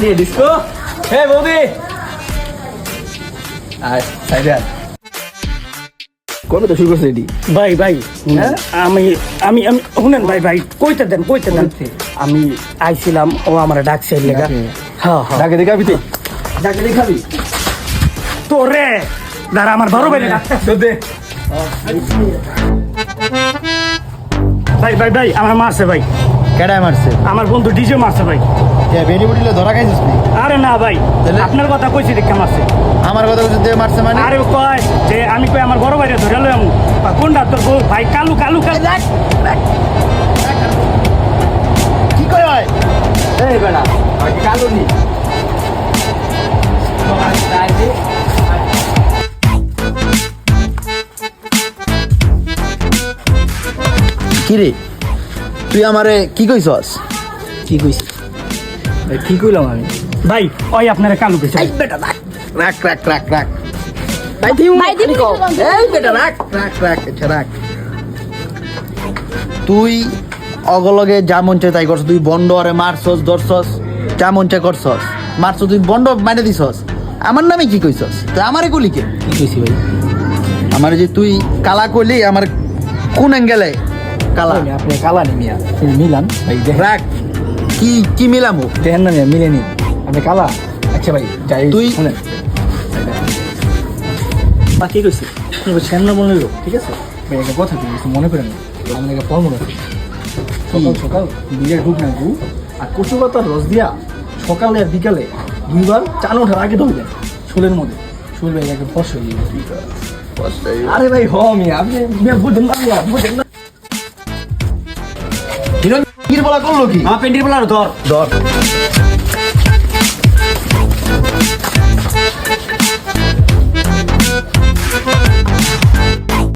নিয়ে ডিস্কো হে বৌদি। সাইডে আয়। কবে তো শুরু করছে এটি ভাই ভাই হ্যাঁ? আমি আমি আমি শুনেন ভাই ভাই কইতে দেন কইতে দেন। আমি আইছিলাম ও আমার ডাকছে লেগা? হ্যাঁ হ্যাঁ। ডাকে দেখাবি তুই ডাকে দেখাবি? তোরে দাঁড়া আমার বড় ভাই ডাকতে তো দে। ভাই ভাই ভাই আমার মারছে ভাই। কেডায় মারছে? আমার বন্ধু ডিজে মারছে ভাই। ধরা খাইছিস নি আরে না ভাই? আপনার কথা কইছি দেখে মারছে আমার কথা দে মারছে মানে? আরে কয় যে আমি কই আমার বড় ভাইরে ধরে লই আমু কোনটা তোর বউ? ভাই কালু কালু কালু। কি কয় হয় এই কালো নি। কি রে তুই আমারে কি কইছস? কি কইছি? ভাই কি কইলাম আমি। ভাই ওই আপনারা কালু এই বেটা রাখ। রাখ রাখ রাখ রাখ। ভাই দিউ ভাই, বলব? এই বেটা রাখ রাখ রাখ এটা রাখ। তুই অগলগে যা মন চায় তাই করছ তুই বন্ড আরে মারছস ধরছস যা মন চায় করছস। মারছ তুই বন্ড মাইনে দিছস। আমার নামে কি কইছস? তুই আমারে কলি কে? কি কইছি ভাই? আমার যে তুই কালা কইলি আমার কোন অ্যাঙ্গেলে কালা? আপনি কালা নি মিয়া। তুমি মিলান। ভাই দেখ। রাখ। কি কি মিলামু? দেখেন না মিলে নি। আপনি কালা? আচ্ছা ভাই যাই তুই- শুনেন। মা কি কইছি? তুমি বলছেন না মনে হলো ঠিক আছে? ভাই একটা কথা তুমি মনে করেন আমাদের একটা ফর্মুলা আছে। সকাল সকাল বিয়ের ঢুক না গু আর কচু পাতার রস দিয়া সকালে আর বিকালে দুইবার চান ওঠার আগে ঢুকবেন শোলের মধ্যে। শোল ভাই একদম ফস হয়ে যাবে আরে ভাই হ মিয়া আপনি বুঝেন না বুঝেন না। বলা করল কি? আমার পেন্টির বলার ধর। ধর।